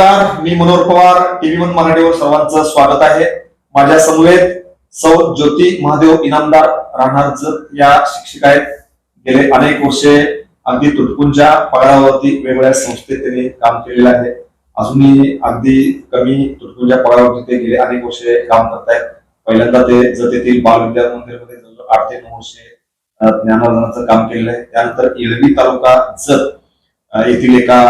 नमस्कार मी Manohar Pawar TV one मराठीवर सर्वांचं स्वागत आहे. माझ्या समवेत सौ ज्योती महादेव इनामदार राहणार जत या शिक्षिका आहेत. गेले अनेक वर्षे अगदी तुटपुंच्या पगारावरती वेगवेगळ्या संस्थेत त्यांनी काम केलेलं आहे. अजूनही अगदी कमी तुटपुंच्या पगारावरती ते गेले अनेक वर्षे काम करतायत पहिल्यांदा ते जत येथील बाल विद्या मंदिरमध्ये जवळजवळ आठ ते नऊ वर्षे ज्ञानवर्धनाचं काम केलेलं आहे. त्यानंतर येळवी तालुका जत येथील एका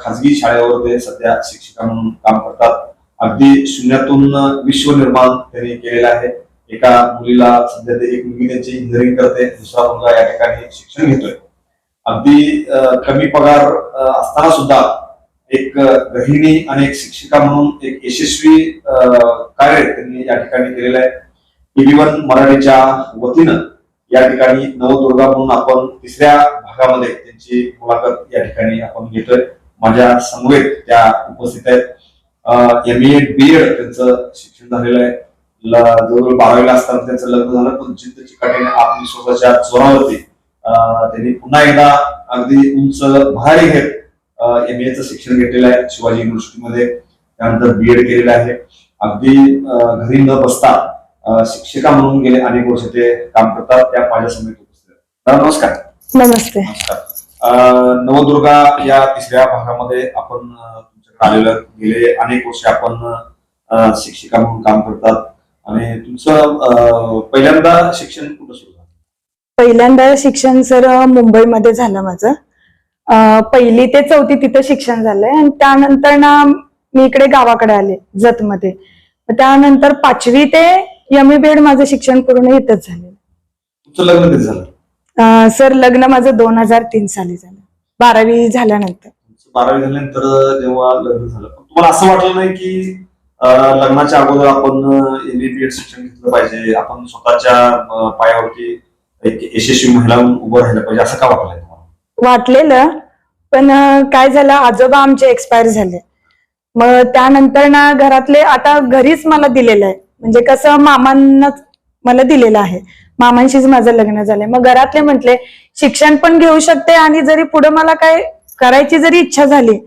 खासगी खाजगी शाळेवर ते सध्या शिक्षिका म्हणून काम करतात. अगदी शून्यातून विश्व निर्माण त्यांनी केलेलं आहे. एका मुलीला सध्या ते एक मुलगी त्यांची इंजिनिअरिंग करते दुसरा मुलगा या ठिकाणी शिक्षण घेतोय. अगदी कमी पगार असताना सुद्धा एक गहिणी गृहिणी आणि एक शिक्षिका म्हणून एक यशस्वी कार्य त्यांनी या ठिकाणी केलेलं आहे. टीव्ही वन मराठीच्या वतीनं या ठिकाणी नवदुर्गा म्हणून आपण तिसऱ्या भागामध्ये त्यांची मुलाखत या ठिकाणी आपण घेतोय. माझ्या समवेत त्या उपस्थित आहेत. एम ए बी एड त्यांचं शिक्षण झालेलं आहे. ल- जवळजवळ बारावीला असताना त्यांचं लग्न झालं पण जिद्द चिकाटीने आत्मविश्वासाच्या जोरावरती त्यांनी पुन्हा एकदा अगदी उंच भारी घेत एम एचं शिक्षण घेतलेलं आहे शिवाजी युनिव्हर्सिटीमध्ये त्यानंतर बी एड केलेलं आहे. अगदी घरी न बसता शिक्षिका म्हणून गेले अनेक वर्ष ते काम करतात त्या माझ्या समेत उपस्थित नमस्कार. नमस्ते. नमस्कार. नवदुर्गा या तिसऱ्या भागामध्ये आपण तुमच्याकडे आलेलो. गेले अनेक वर्ष आपण शिक्षिका म्हणून काम करतात. आणि तुमचं पहिल्यांदा शिक्षण कुठं सुरू झालं? पहिल्यांदा शिक्षण सर मुंबईमध्ये झालं माझं. पहिली ते चौथी तिथं शिक्षण झालंय. आणि त्यानंतर ना मी इकडे गावाकडे आले जतमध्ये. त्यानंतर पाचवी ते एम ए बीएड माझं शिक्षण पूर्ण इथंच झालं तुमचं लग्न कधी झालं? अं, सर लग्न माझं दोन हजार तीन साली झालं. बारावी झाल्यानंतर. तुमचं बारावी झाल्यानंतर जेव्हा लग्न झालं. पण तुम्हाला असं वाटलं नाही की अं, लग्नाच्या अगोदर आपण एम बी एड शिक्षण घेतलं पाहिजे? आपण स्वतःच्या अं, पायावरती एक यशस्वी महिला म्हणून उभं राहिलं पाहिजे. असं का वाटलंय तुम्हाला? वाटलेलं पण अं, काय झालं? आजोबा आमचे एक्सपायर झाले. मग त्यानंतर ना घरातले आता घरीच मला दिलेलं आहे. म्हणजे कसं मामांनाच मला दिलेलं आहे. मामांशीच माझं लग्न झालंय. मग घरातले म्हटले शिक्षण पण घेऊ शकते आणि जरी पुढे मला काय करायची जरी इच्छा झाली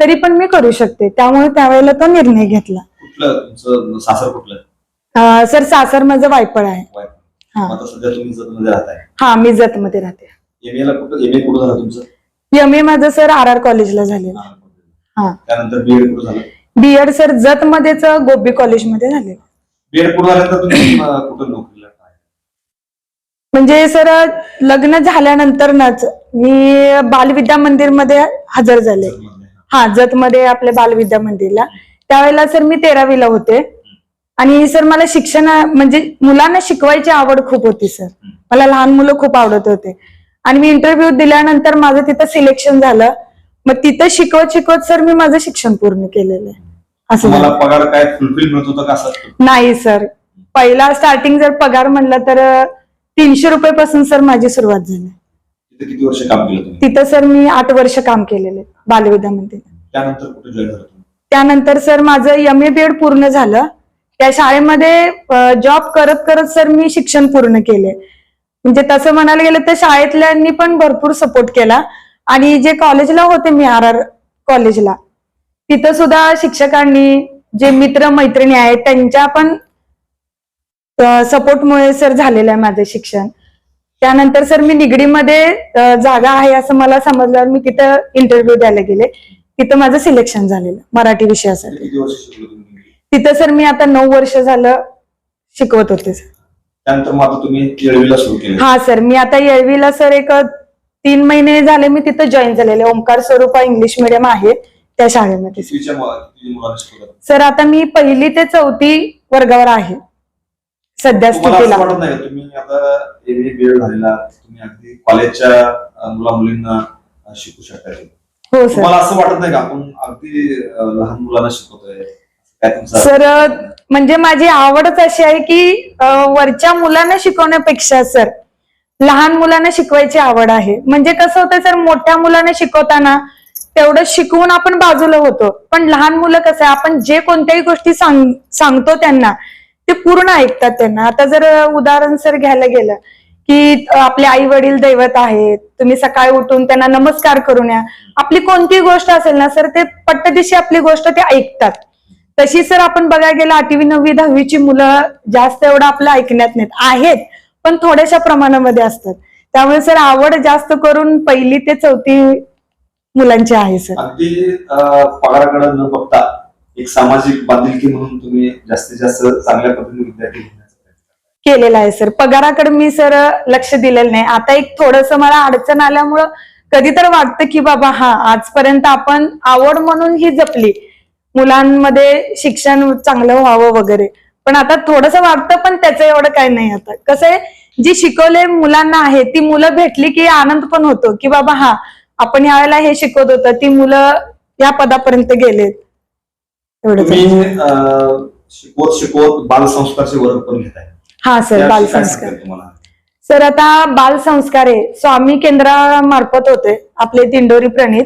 तरी पण मी करू शकते. त्यामुळे त्यावेळेला तो निर्णय घेतला. कुठलं? तुमचं सासर कुठलं? अं, सर सासर माझं वायपळ आहे. हा. आता सध्या तुम्ही जतमध्ये राहताय. हा मी जतमध्ये राहते. एम ला कुठं एम ए कुठं झालं तुमचं? एम ए माझं सर आर आर कॉलेजला झालेलं हा. त्यानंतर बीएड कुठं झालं? बीएड सर जत मध्येच गोबी कॉलेजमध्ये झाले बीएड कुठं झाल्यानंतर तुम्ही अं, कुठं नोकरीला आहे? म्हणजे सर लग्न झाल्यानंतर नाच मी बालविद्या मंदिरमध्ये हजर झाले. जतमध्ये. हा. जत मध्ये आपल्या बालविद्या मंदिरला. त्यावेळेला सर मी तेरावीला होते. आणि सर मला शिक्षण म्हणजे मुलांना शिकवायची आवड खूप होती सर. मला लहान मुलं खूप आवडत होते. आणि मी इंटरव्ह्यू दिल्यानंतर माझं तिथं सिलेक्शन झालं. मग तिथं शिकवत शिकवत सर मी माझं शिक्षण पूर्ण केलेलं आहे. असं तुम्हाला झालं. पगार काय फुलफिल मिळत होता का असं? नाही सर. पहिला स्टार्टिंग जर पगार म्हणला तर तीनशे रुपयापासून सर माझी सुरुवात झाली. तिथे किती वर्ष काम केलं तुम्ही? तिथं सर मी आठ वर्ष काम केलेले बालविद्यामध्ये त्यानंतर कुठे जॉईन झालं तुम्ही? त्यानंतर सर माझं एम ए बीएड पूर्ण झालं. त्या शाळेमध्ये जॉब करत करत सर मी शिक्षण पूर्ण केले. म्हणजे तसं म्हणायला गेलं तर शाळेतल्यांनी पण भरपूर सपोर्ट केला. आणि जे कॉलेजला होते मी आर आर कॉलेजला तिथं सुद्धा शिक्षकांनी जे मित्र मैत्रिणी आहेत त्यांच्या पण सपोर्टमुळे सर झालेलं आहे माझं शिक्षण. त्यानंतर सर मी निगडीमध्ये जागा आहे असं मला समजल्यावर मी तिथं इंटरव्ह्यू द्यायला गेले. तिथं माझं सिलेक्शन झालेलं मराठी विषयासाठी तिथं सर मी आता नऊ वर्ष झालं शिकवत होते सर. हा सर मी आता येळवीला सर एक तीन महिने झाले मी तिथं जॉईन झालेले. ओंकार स्वरूपा इंग्लिश मिडियम आहे. त्या शाळेमध्ये. कितवीच्या मु- किती मुलांना शिकवतात सर आता मी पहिली ते चौथी वर्गावर आहे. सध्या तुम्हाला स्थितीला. असं वाटत नाही का? तुम्ही आता एम ए बीएड झालेला तुम्ही अगदी कॉलेजच्या मुला मुलींना शिकू शकता हो सर. तुम्हाला असं वाटत नाही का? आपण अगदी अं, लहान मुलांना शिकवतोय. काय तुमचं? सर म्हणजे माझी आवडच अशी आहे की अं, वरच्या मुलांना शिकवण्यापेक्षा सर लहान मुलांना शिकवायची आवड आहे. म्हणजे कसं होतं सर मोठ्या मुलांना शिकवताना तेवढं शिकवून आपण बाजूला होतो. पण लहान मुलं कसं आहे आपण जे कोणत्याही गोष्टी सांग सांगतो त्यांना ते पूर्ण ऐकतात त्यांना. आता जर उदाहरण सर घ्यायला गेलं की आपले आई वडील दैवत आहेत तुम्ही सकाळी उठून त्यांना नमस्कार करून या. आपली कोणती गोष्ट असेल ना सर ते पट्टदिशी आपली गोष्ट ते ऐकतात. तशी सर आपण बघायला गेलं आठवी नववी दहावीची मुलं जास्त एवढं आपलं ऐकण्यात नाहीत. आहेत पण थोड्याशा प्रमाणामध्ये असतात. त्यामुळे सर आवड जास्त करून पहिली ते चौथी मुलांची आहे सर अगदी पगाराकडे न बघता एक सामाजिक बांधिलकी म्हणून तुम्ही जास्तीत जास्त चांगल्या पद्धतीने विद्यार्थी. केलेला आहे सर पगाराकडे मी सर लक्ष दिलेलं नाही. आता एक थोडस मला अडचण आल्यामुळं कधी तर वाटतं की बाबा हा आजपर्यंत आपण आवड म्हणून ही जपली. मुलांमध्ये शिक्षण चांगलं व्हावं वगैरे. पण आता थोडस वाटतं पण त्याचं एवढं काही नाही आता. कसं आहे जी शिकवले मुलांना आहे ती मुलं भेटली की आनंद पण होतो की बाबा हा आपण यावेळेला हे शिकवत होतं ती मुलं या पदापर्यंत गेलेत. आहे. शिकवत शिकवत बालसंस्कारचे वर्ग पण घेताय. हा सर बालसंस्कार. सर आता बाल संस्कार आहे. स्वामी केंद्रामार्फत होते. आपले दिंडोरी प्रणित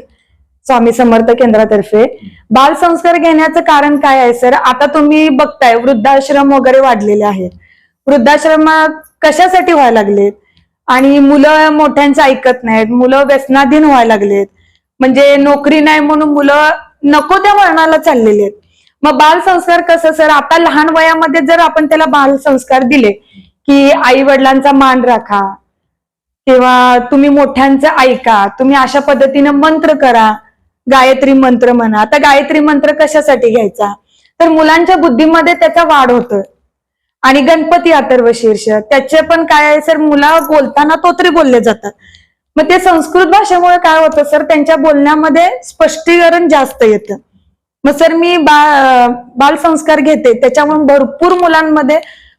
स्वामी समर्थ केंद्रातर्फे. बाल संस्कार घेण्याचं कारण काय आहे सर? आता तुम्ही बघताय वृद्धाश्रम वगैरे वाढलेले आहेत. वृद्धाश्रम कशासाठी व्हायला लागलेत? आणि मुलं मोठ्यांचं ऐकत नाहीत. मुलं व्यसनाधीन व्हायला लागलेत. म्हणजे नोकरी नाही म्हणून मुलं नको त्या वळणाला चाललेली आहेत. मग बालसंस्कार कसं सर? आता लहान वयामध्ये जर आपण त्याला बालसंस्कार दिले की आई वडिलांचा मान राखा किंवा तुम्ही मोठ्यांचं ऐका तुम्ही अशा पद्धतीनं मंत्र करा गायत्री मंत्र म्हणा. आता गायत्री मंत्र कशासाठी घ्यायचा? तर मुलांच्या बुद्धीमध्ये त्याचा वाढ होतोय. आणि गणपती अथर्व शीर्ष. त्याचे पण काय आहे सर मुला बोलताना तोतरी बोलले जातात. मग ते संस्कृत भाषेमुळे काय होतं सर त्यांच्या बोलण्यामध्ये स्पष्टीकरण जास्त येतं. मग सर मी बा बालसंस्कार घेते त्याच्यामुळे भरपूर मुलांमध्ये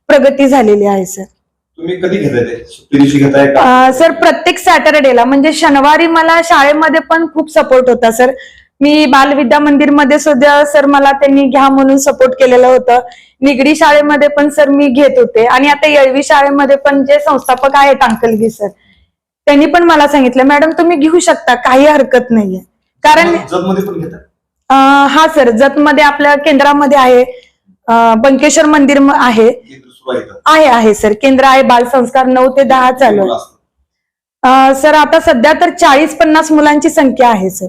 प्रगती झालेली आहे सर. तुम्ही कधी घेताय ते सर प्रत्येक सॅटरडेला म्हणजे शनिवारी मला शाळेमध्ये पण खूप सपोर्ट होता सर. मी बालविद्या मंदिरमध्ये सुद्धा सर मला त्यांनी घ्या म्हणून सपोर्ट केलेलं होतं. निगडी शाळेमध्ये पण सर मी घेत होते. आणि आता येळवी शाळेमध्ये पण जे संस्थापक आहेत अंकलगी सर त्यांनी पण मला सांगितलं मॅडम तुम्ही घेऊ शकता काही हरकत नाहीये. कारण जत मध्ये हा सर जतमध्ये आपल्या केंद्रामध्ये आहे. बंकेश्वर मंदिर आहे. आहे. आहे सर. केंद्र आहे बालसंस्कार नऊ ते दहा चालू सर आता सध्या तर चाळीस पन्नास मुलांची संख्या आहे सर.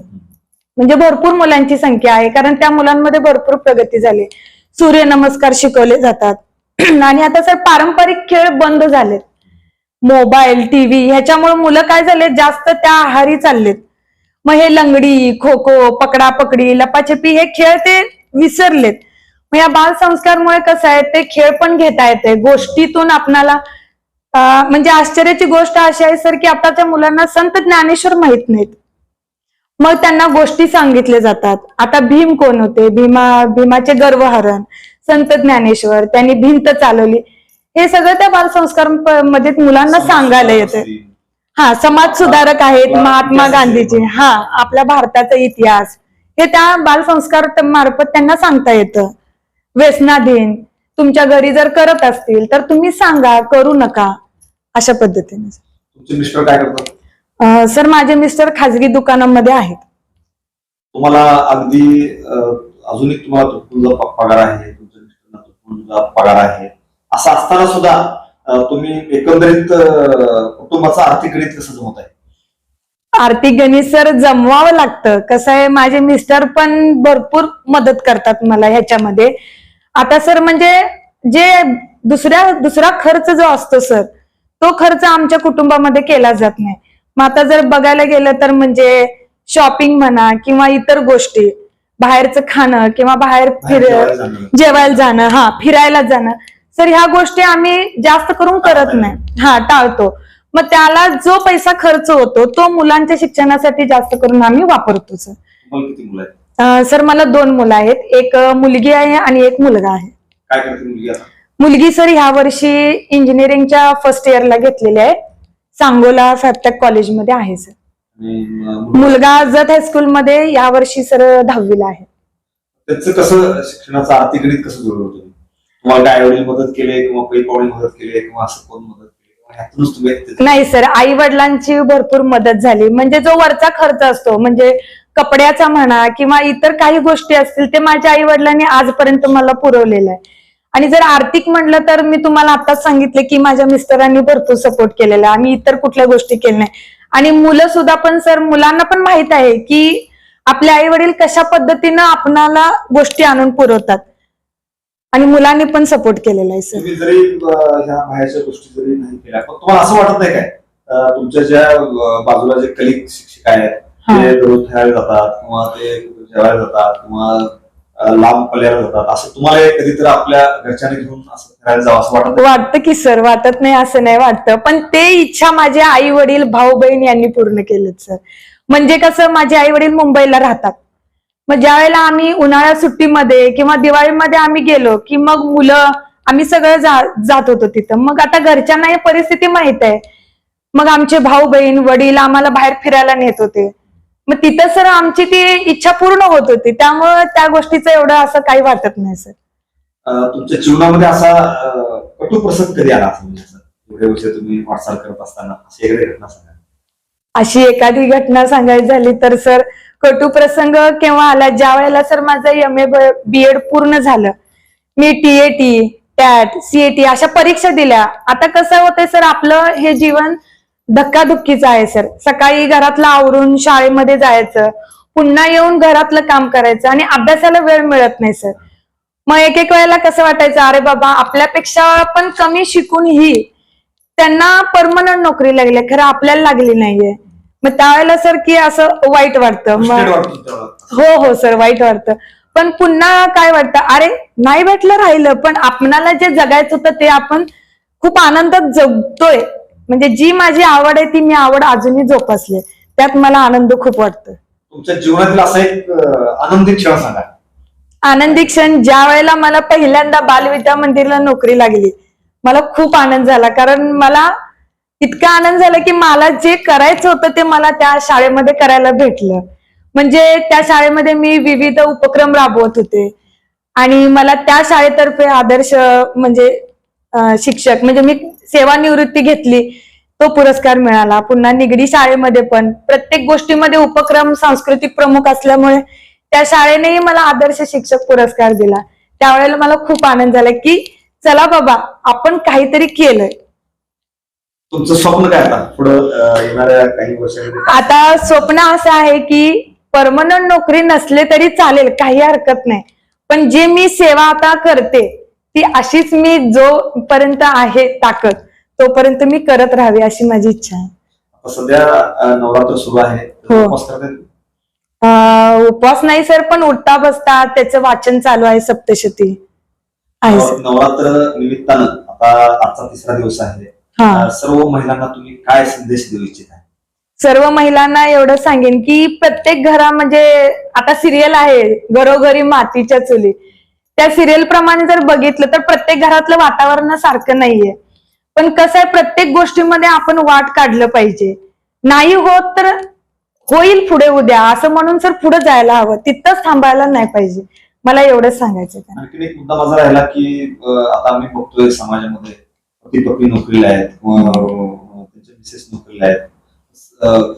म्हणजे भरपूर मुलांची संख्या आहे कारण त्या मुलांमध्ये भरपूर प्रगती झाली. सूर्यनमस्कार शिकवले जातात. आणि आता सर पारंपरिक खेळ बंद झालेत. मोबाईल टीव्ही ह्याच्यामुळे मुलं काय झाले जास्त त्या आहारी चाललेत. मग हे लंगडी खो खो पकडा पकडी लपाछपी हे खेळ ते विसरलेत. मग या बाल संस्कारमुळे कसं आहे? ते खेळ पण घेता येते गोष्टीतून आपणाला म्हणजे आश्चर्याची गोष्ट अशी आहे सर की आताच्या मुलांना संत ज्ञानेश्वर माहीत नाहीत. मग त्यांना गोष्टी सांगितल्या जातात. आता भीम कोण होते? भीमा भीमाचे गर्वहरण संत ज्ञानेश्वर त्यांनी भिंत चालवली. हे सगळं त्या बालसंस्कारमध्ये मुलांना सांगायला येतं. हा समाज सुधारक आहेत महात्मा गांधीजी. हा आपल्या भारताचा इतिहास. हे त्या बालसंस्कार मार्फत त्यांना सांगता येतं. व्यसनाधीन तुमच्या घरी जर करत असतील तर तुम्ही सांगा करू नका अशा पद्धतीने. अं, सर माझे मिस्टर खाजगी दुकानामध्ये आहेत. तुम्हाला अगदी अं, अजूनही तुम्हाला तुटपुंजा प- पगार आहे तुमच्या मिस्टरांना तुटपुंजा पगार आहे. असं असताना सुद्धा अं, तुम्ही एकंदरीत अं, कुटुंबाचं आर्थिक गणित कसं जमत आहे आर्थिक गणित सर जमवावं लागतं. कसं आहे माझे मिस्टर पण भरपूर मदत करतात मला ह्याच्यामध्ये. आता सर म्हणजे जे दुसऱ्या दुसरा खर्च जो असतो सर तो खर्च आमच्या कुटुंबामध्ये केला जात नाही. मग आता जर बघायला गेलं तर म्हणजे शॉपिंग म्हणा किंवा इतर गोष्टी बाहेरचं खाणं किंवा बाहेर फिर जेवायला जाणं. हा फिरायला जाणं सर ह्या गोष्टी आम्ही जास्त करून करत नाही. हा टाळतो. मग त्याला जो पैसा खर्च होतो तो मुलांच्या शिक्षणासाठी जास्त करून आम्ही वापरतो सर. सर मला दोन मुलं आहेत. एक मुलगी आहे आणि एक मुलगा आहे. मुलगी सर ह्या वर्षी इंजिनिअरिंगच्या फर्स्ट इयरला घेतलेली आहे. सांगोला फॅपटेक कॉलेजमध्ये आहे सर. मुलगा- मुलगा जत हायस्कूलमध्ये या वर्षी सर दहावीला आहे. त्याचं कसं शिक्षणाचं आर्थिक गणित कसं जुळवलं तुम्ही तुम्हाला काय आई वडील मदत केले किंवा पै पावणी मदत केली किंवा असं कोण मदत केली? किंवा ह्यातूनच तुम्ही त्याचं- नाही सर आई वडिलांची भरपूर मदत झाली. म्हणजे जो वरचा खर्च असतो म्हणजे कपड्याचा म्हणा किंवा इतर काही गोष्टी असतील ते माझ्या आई वडिलांनी आजपर्यंत मला पुरवलेलं आहे. आणि जर आर्थिक म्हटलं तर मी तुम्हाला आताच सांगितले की माझ्या मिस्टरांनी भरपूर सपोर्ट केलेला आहे. आम्ही इतर कुठल्या गोष्टी केल्या नाही आणि मुलं सुद्धा पण सर मुलांना पण माहीत आहे की आपले आई वडील कशा पद्धतीनं आपणाला गोष्टी आणून पुरवतात आणि मुलांनी पण सपोर्ट केलेला आहे सर तुम्ही जरी ह्या बाहेरच्या गोष्टी जरी नाही केल्या पण तुम्हाला असं वाटत नाही काय अं, तुमच्या ज्या अं, बाजूला जे कलिक शिक्षक आहेत हा. ते दररोज खेळायला जातात किंवा ते जेवायला जातात किंवा लांब पल्ल्याला जातात असं तुम्हाला कधीतरी आपल्या घरच्यांनी घेऊन असं फिरायला जावं असं वाटत? वाटतं की सर वाटत नाही असं नाही वाटतं. पण ते इच्छा माझे आई वडील भाऊ बहीण यांनी पूर्ण केलेत सर. म्हणजे कसं माझे आई वडील मुंबईला राहतात. मग ज्या वेळेला आम्ही उन्हाळ्या सुट्टीमध्ये किंवा दिवाळीमध्ये आम्ही गेलो की मग मुलं आम्ही सगळं जा- जात होतो तिथं. मग आता घरच्यांना ही परिस्थिती माहीत आहे. मग आमचे भाऊ बहीण वडील आम्हाला बाहेर फिरायला नेत होते. मग तिथं सर आमची ती इच्छा पूर्ण होत होती. त्यामुळे त्या गोष्टीचं एवढं असं काही वाटत नाही सर. तुमच्या जीवनामध्ये असा कटू प्रसंग कधी आला म्हणजे तुम्ही वाटचाल करत असताना अशी एखादी घटना सांगा. अशी एखादी घटना सांगायची झाली तर सर कटू प्रसंग केव्हा आला? ज्या वेळेला सर माझं एम ए बी एड पूर्ण झालं. मी टीएटी टॅट सीएटी अशा परीक्षा दिल्या. आता कसं होतंय सर आपलं हे जीवन धक्काधुक्कीचं आहे सर सकाळी घरातलं आवरून शाळेमध्ये जायचं पुन्हा येऊन घरातलं काम करायचं आणि अभ्यासाला वेळ मिळत नाही सर मग एक एक वेळेला कसं वाटायचं अरे बाबा आपल्यापेक्षा पण कमी शिकूनही त्यांना परमनंट नोकरी लागली खरं आपल्याला लागली नाहीये. मग त्यावेळेला सर की असं वाईट वाटतं. मग. हो हो सर वाईट वाटतं. पण पुन्हा काय वाटतं अरे नाही भेटलं राहिलं पण आपणाला जे जगायचं होतं ते आपण खूप आनंदात जगतोय. म्हणजे जी माझी आवड आहे ती मी आवड अजूनही जोपासले त्यात मला आनंद खूप वाटतो तुमच्या जीवनातील असा एक आनंदी क्षण सांगा. आनंदी क्षण ज्या वेळेला मला पहिल्यांदा बालविद्या मंदिरला नोकरी लागली मला खूप आनंद झाला. कारण मला इतका आनंद झाला की मला जे करायचं होतं ते मला त्या शाळेमध्ये करायला भेटलं. म्हणजे त्या शाळेमध्ये मी विविध उपक्रम राबवत होते. आणि मला त्या शाळेतर्फे आदर्श म्हणजे शिक्षक म्हणजे मी सेवानिवृत्ती घेतली तो पुरस्कार मिळाला. पुन्हा निगडी शाळेमध्ये पण. प्रत्येक गोष्टीमध्ये उपक्रम सांस्कृतिक प्रमुख असल्यामुळे त्या शाळेनेही मला आदर्श शिक्षक पुरस्कार दिला. त्यावेळेला मला खूप आनंद झाला की चला बाबा आपण काहीतरी केलंय. तुमचं स्वप्न काय आता? पुढं अं, येणाऱ्या काही वर्षामध्ये? आता स्वप्न असं आहे की परमनंट नोकरी नसले तरी चालेल काही हरकत नाही. पण जे मी सेवा आता करते ती अशीच मी जोपर्यंत आहे ताकद तोपर्यंत मी करत राहावी अशी माझी इच्छा आहे. आता सध्या अं, नवरात्र सुरू आहे. तर हो. उपवास नाही सर पण उठता बसता त्याचं वाचन चालू आहे सप्तशती. आहे सर. नवरात्र निमित्तानं आता आजचा तिसरा दिवस आहे. हा. सर्व महिलांना तुम्ही काय संदेश देऊ इच्छित? सर्व महिलांना एवढं सांगेन की प्रत्येक घरा म्हणजे आता सिरियल आहे घरोघरी मातीच्या चुली. त्या सिरियल प्रमाणे जर बघितलं तर प्रत्येक घरातलं वातावरण सारखं नाहीये. पण कसं आहे प्रत्येक गोष्टीमध्ये आपण वाट काढलं पाहिजे. नाही होत तर होईल पुढे उद्या. असं म्हणून सर पुढे जायला हवं तिथंच थांबायला नाही पाहिजे. मला एवढंच सांगायचं आणखी एक मुद्दा माझा राहिला की आता आम्ही बघतोय समाजामध्ये पती पत्नी नोकरीला आहेत त्यांच्या मिसेस नोकरीला आहेत.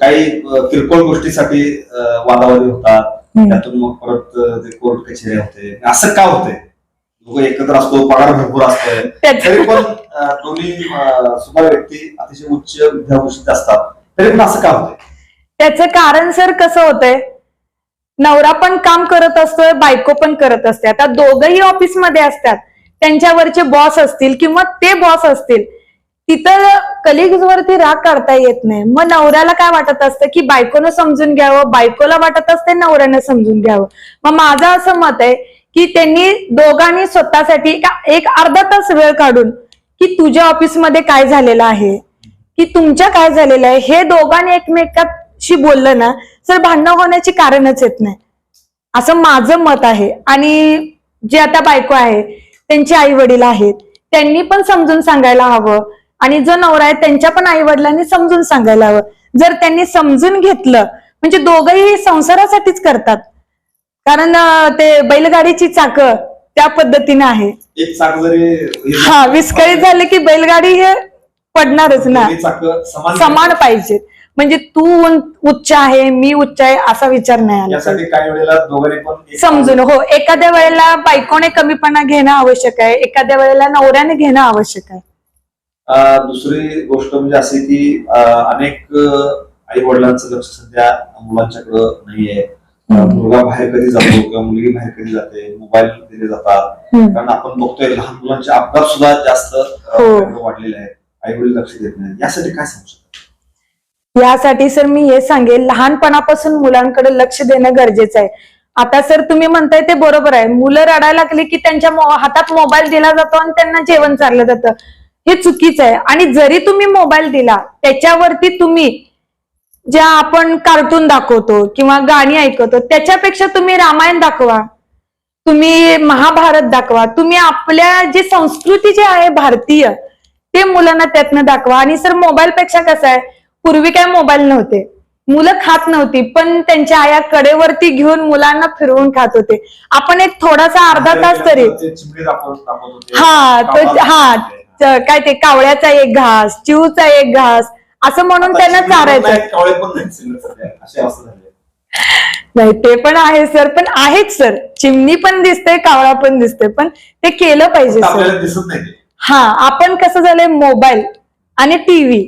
काही किरकोळ गोष्टीसाठी वादावादी होतात. त्यातून मग परत ते कोर्ट कचेरी होते. असं का होतंय? दोघं एकत्र असतो पगार भरपूर त्याचं- तरी पण दोन्ही सुद्धा व्यक्ती अतिशय उच्च विद्याभूषित असतात. तरी पण असं का होतंय? त्याचं कारण सर कसं होतंय? नवरा पण काम करत असतोय बायको पण करत असते. आता दोघही ऑफिसमध्ये असतात. त्यांच्यावरचे बॉस असतील किंवा ते बॉस असतील. तिथं कलिग्स वरती राग काढता येत नाही. मग नवऱ्याला काय वाटत असतं की बायकोनं समजून घ्यावं बायकोला वाटत असते नवऱ्यानं समजून घ्यावं? मग माझं असं मत आहे की त्यांनी दोघांनी स्वतःसाठी एक अर्धा तास वेळ काढून की तुझ्या ऑफिसमध्ये काय झालेलं आहे? की तुमच्या काय झालेलं आहे? हे दोघांनी एकमेकाशी बोललं ना तर भांडणं होण्याची कारणच येत नाही. असं माझं मत आहे. आणि जे आता बायको आहे त्यांचे आई वडील आहेत त्यांनी पण समजून सांगायला हवं. आणि जो नवरा आहे त्यांच्या पण आई वडिलांनी समजून सांगायला हवं. जर त्यांनी समजून घेतलं म्हणजे दोघंही संसारासाठीच करतात. कारण ते बैलगाडीची चाकं त्या पद्धतीने आहे. एक चाक जरी हे- विस्कळीत झाले की बैलगाडी हे पडणारच ना. समान पाहिजेत म्हणजे तू उच्च आहे मी उच्च आहे असा विचार नाही समजून हो एखाद्या वेळेला बायकोने कमीपणा घेणं आवश्यक आहे. एखाद्या वेळेला नवऱ्याने घेणं आवश्यक आहे. दुसरी गोष्ट म्हणजे अशी की अनेक आई वडिलांचं लक्ष सध्या मुलांच्याकडं नाहीये. मुलगा बाहेर कधी जातो किंवा मुलगी बाहेर कधी जाते मोबाईल दिले जातात. कारण आपण बघतोय लहान मुलांचे अपघात सुद्धा जास्त हो. वाढलेले आहेत. आई वडील लक्ष देत नाही यासाठी काय सांगू शकतो? यासाठी सर मी हे सांगेल लहानपणापासून मुलांकडे लक्ष देणं गरजेचं आहे. आता सर तुम्ही म्हणताय ते बरोबर आहे. मुलं रडायला लागली की त्यांच्या हातात मोबाईल दिला जातो आणि त्यांना जेवण चाललं जातं. हे चुकीचं आहे. आणि जरी तुम्ही मोबाईल दिला त्याच्यावरती तुम्ही ज्या आपण कार्टून दाखवतो किंवा गाणी ऐकवतो त्याच्यापेक्षा तुम्ही रामायण दाखवा तुम्ही महाभारत दाखवा तुम्ही आपल्या जी संस्कृती जी आहे भारतीय ते मुलांना त्यातनं दाखवा. आणि सर मोबाईल पेक्षा कसं आहे पूर्वी काय मोबाईल नव्हते. मुलं खात नव्हती पण त्यांच्या आया कडेवरती घेऊन मुलांना फिरवून खात होते. आपण एक थोडासा अर्धा तास तरी हा हा. काय ते कावळ्याचा एक घास चिवचा एक घास असं म्हणून त्यांना चारायचं. नाही, कावळे पण सध्या झाली ते पण आहे सर पण आहेच सर. चिमणी पण दिसते कावळा पण दिसते पण ते केलं पाहिजे सर. आपल्याला दिसत नाही ते. हा आपण कसं झालंय मोबाईल आणि टीव्ही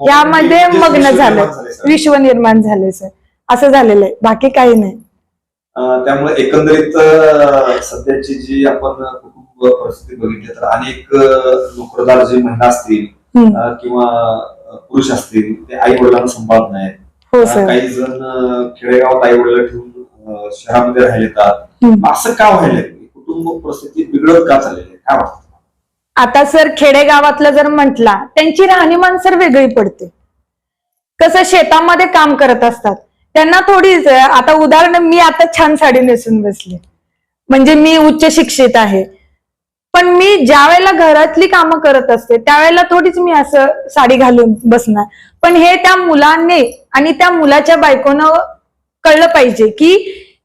यामध्ये मग्न विश्व झालं निर्माण झालंय. विश्व निर्माण झाले सर. असं झालेलं आहे. बाकी काही नाही. अं, त्यामुळे एकंदरीत अं, सध्याची जी आपण कुटुंब परिस्थिती बघितली तर अनेक नोकरदार जे महिला असतील किंवा पुरुष असतील ते आई वडिलांना सांभाळत नाहीत. हो काही जण खेडेगावात आई वडिला ठेवून शहरामध्ये राहिलेतात. हम्म. असं का व्हायलंय? कुटुंब परिस्थिती बिघडत का चाललेली आहे? काय वाटतं आता सर खेडेगावातलं जर म्हटला त्यांची राहणीमान सर वेगळी पडते. कसं शेतामध्ये काम करत असतात. त्यांना थोडीच आता उदाहरण मी आता छान साडी नेसून बसले. म्हणजे मी उच्च शिक्षित आहे. पण मी ज्या वेळेला घरातली कामं करत असते त्यावेळेला थोडीच मी असं साडी घालून बसणार. पण हे त्या मुलांनी आणि त्या मुलाच्या बायकोनं कळलं पाहिजे की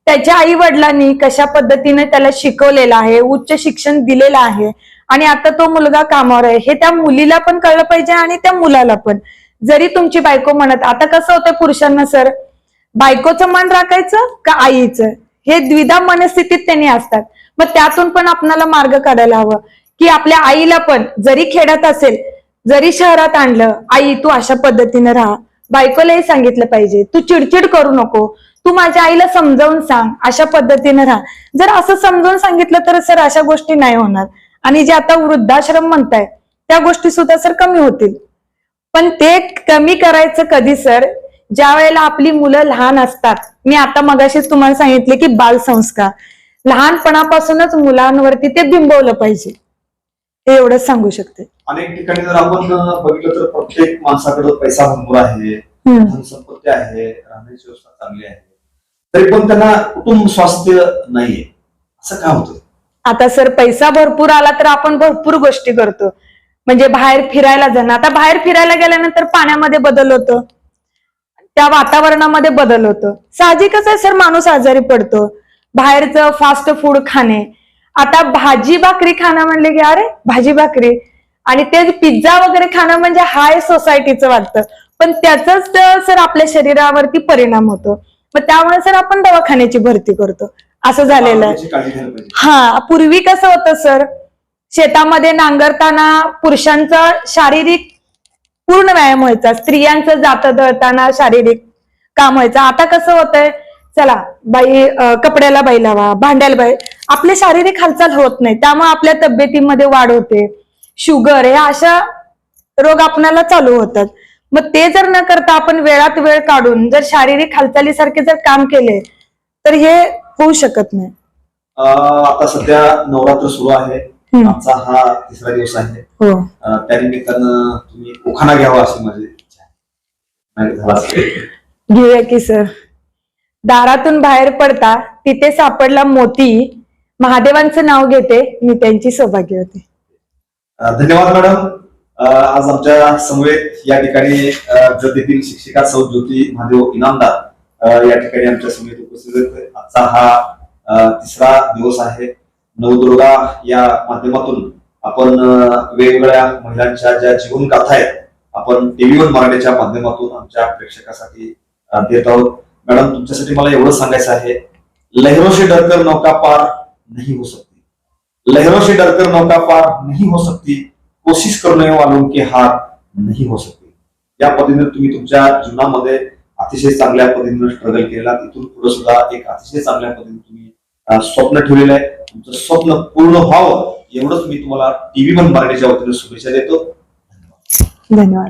त्याच्या आई वडिलांनी कशा पद्धतीने त्याला शिकवलेलं आहे उच्च शिक्षण दिलेलं आहे आणि आता तो मुलगा कामावर आहे. हे त्या मुलीला पण कळलं पाहिजे आणि त्या मुलाला पण. जरी तुमची बायको म्हणत आता कसं होतं पुरुषांना सर बायकोचं मन राखायचं का आईचं? हे द्विधा मनस्थितीत त्यांनी असतात. मग त्यातून पण आपणाला मार्ग काढायला हवा. की आपल्या आईला पण जरी खेड्यात असेल जरी शहरात आणलं आई तू अशा पद्धतीने राहा. बायकोलाही सांगितलं पाहिजे तू चिडचिड करू नको. तू माझ्या आईला समजावून सांग अशा पद्धतीने राहा. जर असं समजावून सांगितलं तर सर अशा गोष्टी नाही होणार. आणि जे आता वृद्धाश्रम म्हणताय त्या गोष्टी सुद्धा सर कमी होतील. पण ते कमी करायचं कधी सर? ज्या वेळेला आपली मुलं लहान असतात. मी आता मगाशीच तुम्हाला सांगितले की बालसंस्कार. लहानपणापासूनच मुलांवरती ते बिंबवलं पाहिजे. हे एवढंच सांगू शकते. अनेक ठिकाणी जर आपण बघितलं तर प्रत्येक माणसाकडे पैसा भरपूर आहे. धनसंपत्ती आहे राहण्याची व्यवस्था चांगली आहे. तरी पण त्यांना कुटुंब स्वास्थ्य नाहीये. असं का होतं आता सर पैसा भरपूर आला तर आपण भरपूर गोष्टी करतो. म्हणजे बाहेर फिरायला जाणं. आता बाहेर फिरायला गेल्यानंतर पाण्यामध्ये बदल होतो. त्या वातावरणामध्ये बदल होतो. साहजिकच आहे सर माणूस आजारी पडतो. बाहेरचं फास्ट फूड खाणे. आता भाजी भाकरी खाणं म्हणले की अरे भाजी भाकरी. आणि ते पिझ्झा वगैरे खाणं म्हणजे हाय सोसायटीचं वाटतं. पण त्याचाच सर आपल्या शरीरावरती परिणाम होतो. मग त्यामुळे सर आपण दवाखान्याची भरती करतो. असं झालेलं आहे. हा पूर्वी कसं होतं सर? शेतामध्ये नांगरताना पुरुषांचा शारीरिक पूर्ण व्यायाम व्हायचा. स्त्रियांचं जात दळताना शारीरिक काम व्हायचं. आता कसं होतंय? चला बाई कपड्याला बाई लावा भांड्याला बाई. आपली शारीरिक हालचाल होत नाही त्यामुळे आपल्या तब्येतीमध्ये वाढ होते. शुगर हे अशा रोग आपणाला चालू होतात. मग ते जर न करता आपण वेळात वेळ काढून जर शारीरिक हालचालीसारखे जर काम केले तर हे होऊ शकत नाही. आता सध्या नवरात्र सुरू आहे. आजचा हा तिसरा दिवस आहे. हो. त्यानिमित्तानं तुम्ही उखाणा घ्यावा अशी माझी. घेऊया की सर. दारातून बाहेर पडता तिथे सापडला मोती. महादेवांचं नाव घेते मी त्यांची सौभाग्य होते. धन्यवाद मॅडम. आज आमच्या समवेत या ठिकाणी अं, शिक्षिका सौ ज्योती महादेव इनामदार या ठिकाणी आमच्या समवेत उपस्थित आजचा हा तिसरा दिवस आहे. नवदुर्गा या माध्यमातून आपण वेगवेगळ्या महिलांच्या ज्या जीवनगाथा आहेत आपण टीव्ही वन मराठीच्या माध्यमातून आमच्या प्रेक्षकासाठी देत आहोत. मॅडम तुमच्यासाठी मला एवढं सांगायचं आहे लहरों से डरकर नौका पार नहीं हो सकती लहरों से डरकर नौका पार नहीं हो सकती कोशिश करने वालों की हार नहीं हो सकती या पद्धतीने तुम्ही तुमच्या जीवनामध्ये अतिशय चांगल्या पद्धतीने स्ट्रगल केलेला तिथून पुढे सुद्धा एक अतिशय चांगल्या पद्धतीने तुम्ही स्वप्न ठेवलेलं आहे. तुमचं स्वप्न पूर्ण व्हावं एवढंच मी तुम्हाला टीव्ही वन मराठीच्या वतीने शुभेच्छा देतो. धन्यवाद.